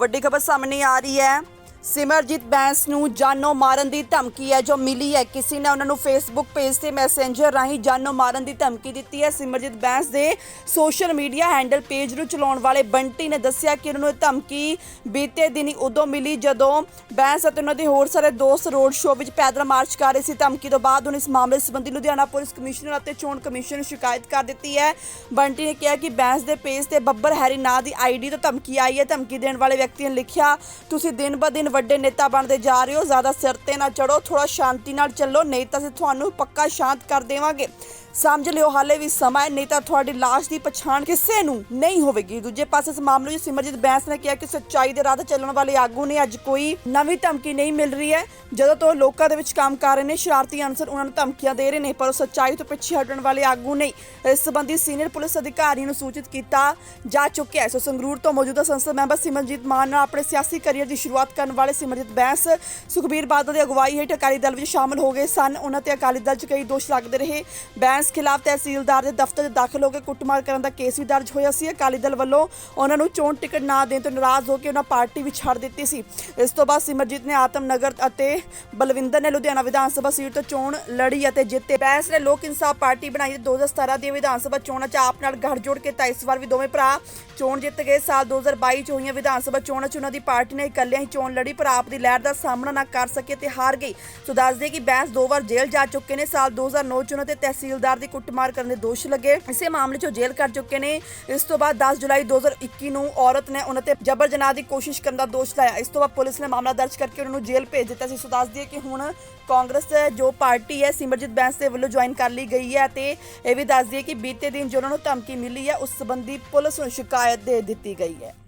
ਵੱਡੀ ਖਬਰ ਸਾਹਮਣੇ ਆ ਰਹੀ ਹੈ। ਸਿਮਰਜੀਤ ਬੈਂਸ ਨੂੰ ਜਾਨੋਂ ਮਾਰਨ ਦੀ ਧਮਕੀ ਹੈ, ਜੋ ਮਿਲੀ ਹੈ। ਕਿਸੇ ਨੇ ਉਹਨਾਂ ਨੂੰ ਫੇਸਬੁੱਕ ਪੇਜ ਤੇ ਮੈਸੇਂਜਰ ਰਾਹੀਂ ਜਾਨੋਂ ਮਾਰਨ ਦੀ ਧਮਕੀ ਦਿੱਤੀ ਹੈ। ਸਿਮਰਜੀਤ ਬੈਂਸ ਦੇ ਸੋਸ਼ਲ ਮੀਡੀਆ ਹੈਂਡਲ ਪੇਜ ਨੂੰ ਚਲਾਉਣ ਵਾਲੇ ਬੰਟੀ ਨੇ ਦੱਸਿਆ ਕਿ ਉਹਨਾਂ ਨੂੰ ਇਹ ਧਮਕੀ ਬੀਤੇ ਦਿਨੀ ਉਦੋਂ ਮਿਲੀ, ਜਦੋਂ ਬੈਂਸ ਅਤੇ ਉਹਨਾਂ ਦੇ ਹੋਰ ਸਾਰੇ ਦੋਸਤ ਰੋਡ ਸ਼ੋਅ ਵਿੱਚ ਪੈਦਲ ਮਾਰਚ ਕਰ ਰਹੇ ਸੀ। ਧਮਕੀ ਤੋਂ ਬਾਅਦ ਹੁਣ ਇਸ ਮਾਮਲੇ ਸੰਬੰਧੀ ਲੁਧਿਆਣਾ ਪੁਲਿਸ ਕਮਿਸ਼ਨਰ ਅਤੇ ਚੋਣ ਕਮਿਸ਼ਨ ਨੂੰ ਸ਼ਿਕਾਇਤ ਕਰ ਦਿੱਤੀ ਹੈ। ਬੰਟੀ ਨੇ ਕਿਹਾ ਕਿ ਬੈਂਸ ਦੇ ਪੇਜ ਤੇ ਬੱਬਰ ਹੈਰੀ ਨਾਂ ਦੀ ਆਈਡੀ ਤੋਂ ਧਮਕੀ ਆਈ ਹੈ। ਧਮਕੀ ਦੇਣ ਵਾਲੇ ਵਿਅਕਤੀ ਨੇ ਲਿਖਿਆ, ਤੁਸੀਂ ਦਿਨ ਬ ਦਿਨ ਵੱਡੇ ਨੇਤਾ ਬਣਦੇ ਜਾ ਰਹੇ ਹੋ, ਜ਼ਿਆਦਾ ਸਿਰ ਤੇ ਨਾ ਚੜੋ ਥੋੜਾ ਸ਼ਾਂਤੀ ਨਾਲ ਚੱਲੋ, ਨਹੀਂ ਤਾਂ ਅਸੀਂ ਤੁਹਾਨੂੰ ਪੱਕਾ ਸ਼ਾਂਤ ਕਰ ਦੇਵਾਂਗੇ। ਸਮਝ ਲਿਓ, ਹਾਲੇ ਵੀ ਸਮਾਂ ਹੈ, ਨਹੀਂ ਤਾਂ ਤੁਹਾਡੀ ਲਾਸ਼ ਦੀ ਪਛਾਣ ਕਿਸੇ ਨੂੰ ਨਹੀਂ ਹੋਵੇਗੀ। ਦੂਜੇ ਪਾਸੇ ਇਸ ਮਾਮਲੇ ਵਿੱਚ ਸਿਮਰਜੀਤ ਬੈਂਸ ਨੇ ਕਿਹਾ ਕਿ ਸੱਚਾਈ ਦੇ ਰਾਹ ਤੇ ਚੱਲਣ ਵਾਲੇ ਆਗੂ ਨੇ ਅੱਜ ਕੋਈ ਨਵੀਂ ਧਮਕੀ ਨਹੀਂ ਮਿਲ ਰਹੀ ਹੈ। ਜਦੋਂ ਤੋਂ ਲੋਕਾਂ ਦੇ ਵਿੱਚ ਕੰਮ ਕਰ ਰਹੇ ਨੇ, ਸ਼ਰਾਰਤੀ ਅਨਸਰ ਉਹਨਾਂ ਨੂੰ ਧਮਕੀਆਂ ਦੇ ਰਹੇ ਨੇ, ਪਰ ਉਹ ਸੱਚਾਈ ਤੋਂ ਪਿੱਛੇ ਹਟਣ ਵਾਲੇ ਆਗੂ ਨਹੀਂ ਇਸ ਸੰਬੰਧੀ ਸੀਨੀਅਰ ਪੁਲਿਸ ਅਧਿਕਾਰੀ ਨੂੰ ਸੂਚਿਤ ਕੀਤਾ ਜਾ ਚੁੱਕਿਆ ਹੈ। ਸੋ ਸੰਗਰੂਰ ਤੋਂ ਮੌਜੂਦਾ ਸੰਸਦ ਮੈਂਬਰ ਸਿਮਰਜੀਤ ਮਾਨ ਨਾਲ ਆਪਣੇ ਸਿਆਸੀ ਕੈਰੀਅਰ ਦੀ ਸ਼ੁਰੂਆਤ ਕਰਨ ਵਾਲੇ ਸਿਮਰਜੀਤ ਬੈਂਸ ਸੁਖਬੀਰ ਬਾਦਲ ਦੀ ਅਗਵਾਈ ਹੇਠ ਅਕਾਲੀ ਦਲ ਵਿੱਚ ਸ਼ਾਮਲ ਹੋ ਗਏ ਸਨ। ਉਹਨਾਂ ਤੇ ਅਕਾਲੀ ਦਲ 'ਚ ਕਈ ਦੋਸ਼ ਲੱਗਦੇ ਰਹੇ। ਬੈਂਸ ਖਿਲਾਫ ਤਹਿਸੀਲਦਾਰ ਦੇ ਦਫ਼ਤਰ ਦਾਖਲ ਹੋ ਕੇ ਕੁੱਟਮਾਰ ਕਰਨ ਦਾ ਕੇਸ ਵੀ ਦਰਜ ਹੋਇਆ ਸੀ। ਅਕਾਲੀ ਦਲ ਵੱਲੋਂ ਉਹਨਾਂ ਨੂੰ ਚੋਣ ਟਿਕਟ ਨਾ ਦੇਣ ਤੋਂ ਨਾਰਾਜ਼ ਹੋ ਕੇ ਉਹਨਾਂ ਪਾਰਟੀ ਵੀ ਛੱਡ ਦਿੱਤੀ ਸੀ। ਇਸ ਤੋਂ ਬਾਅਦ ਸਿਮਰਜੀਤ ਨੇ ਆਤਮ ਨਗਰ ਅਤੇ ਬਲਵਿੰਦਰ ਨੇ ਲੁਧਿਆਣਾ ਵਿਧਾਨ ਸਭਾ ਸੀਟ ਤੋਂ ਚੋਣ ਲੜੀ ਅਤੇ ਜਿੱਤੇ। ਬੈਂਸ ਨੇ ਲੋਕ ਇਨਸਾਫ ਪਾਰਟੀ ਬਣਾਈ 2017 ਦੀਆਂ ਵਿਧਾਨ ਸਭਾ ਚੋਣਾਂ 'ਚ ਆਪ ਨਾਲ ਗੱਠਜੋੜ ਕੇ ਤਾਂ ਇਸ ਵਾਰ ਵੀ ਦੋਵੇਂ ਭਰਾ ਚੋਣ ਜਿੱਤ ਗਏ। ਸਾਲ 2022 ਚ ਹੋਈਆਂ ਵਿਧਾਨ ਸਭਾ ਚੋਣਾਂ 'ਚ ਉਹਨਾਂ ਦੀ ਪਾਰਟੀ ਨੇ ਇਕੱਲਿਆਂ ਹੀ ਚੋਣ ਲੜੀ, ਪਰ ਆਪ ਦੀ ਲਹਿਰ ਦਾ ਸਾਹਮਣਾ ਨਾ ਕਰ ਸਕੇ ਤੇ ਹਾਰ ਗਈ। ਸੋ ਦੱਸ ਕਿ ਬੈਂਸ ਦੋ ਵਾਰ ਜੇਲ੍ਹ ਜਾ ਚੁੱਕੇ ਨੇ। ਸਾਲ 2009 ਚ ਉਹਨਾਂ ਤੇ ਤਹਿਸੀਲਦਾਰ ਦੀ ਕੁੱਟਮਾਰ ਕਰਨ ਦੇ ਦੋਸ਼ ਲੱਗੇ। ਇਸੇ ਮਾਮਲੇ 'ਚ ਜੇਲ੍ਹ ਕਰ ਚੁੱਕੇ ਨੇ। ਇਸ ਤੋਂ ਬਾਅਦ 10 ਜੁਲਾਈ 2021 ਨੂੰ ਔਰਤ ਨੇ ਉਹਨਾਂ ਤੇ ਜਬਰ ਜਨਾਹ ਦੀ ਕੋਸ਼ਿਸ਼ ਕਰਨ ਦਾ ਦੋਸ਼ ਲਾਇਆ। ਇਸ ਤੋਂ ਬਾਅਦ ਪੁਲਿਸ ਨੇ ਮਾਮਲਾ ਦਰਜ ਕਰਕੇ ਉਹਨਾਂ ਨੂੰ ਜੇਲ੍ਹ ਭੇਜ ਦਿੱਤਾ ਸੀ। ਸੋ ਦੱਸ ਦਈਏ ਕਿ ਹੁਣ ਕਾਂਗਰਸ ਜੋ ਪਾਰਟੀ ਹੈ, ਸਿਮਰਜੀਤ ਬੈਂਸ ਦੇ ਵੱਲੋਂ ਜੁਆਇਨ ਕਰ ਲਈ ਗਈ ਹੈ ਤੇ ਇਹ ਵੀ ਦੱਸ ਦਈਏ ਕਿ ਬੀਤੇ ਦਿਨ ਜੋ ਉਹਨਾਂ ਨੂੰ ਧਮਕੀ ਮਿਲੀ ਹੈ, ਉਸ ਸੰਬੰਧੀ ਪੁਲਿਸ ਨੂੰ ਸ਼ਿਕਾਇਤ ਦੇ ਦਿੱਤੀ ਗਈ ਹੈ।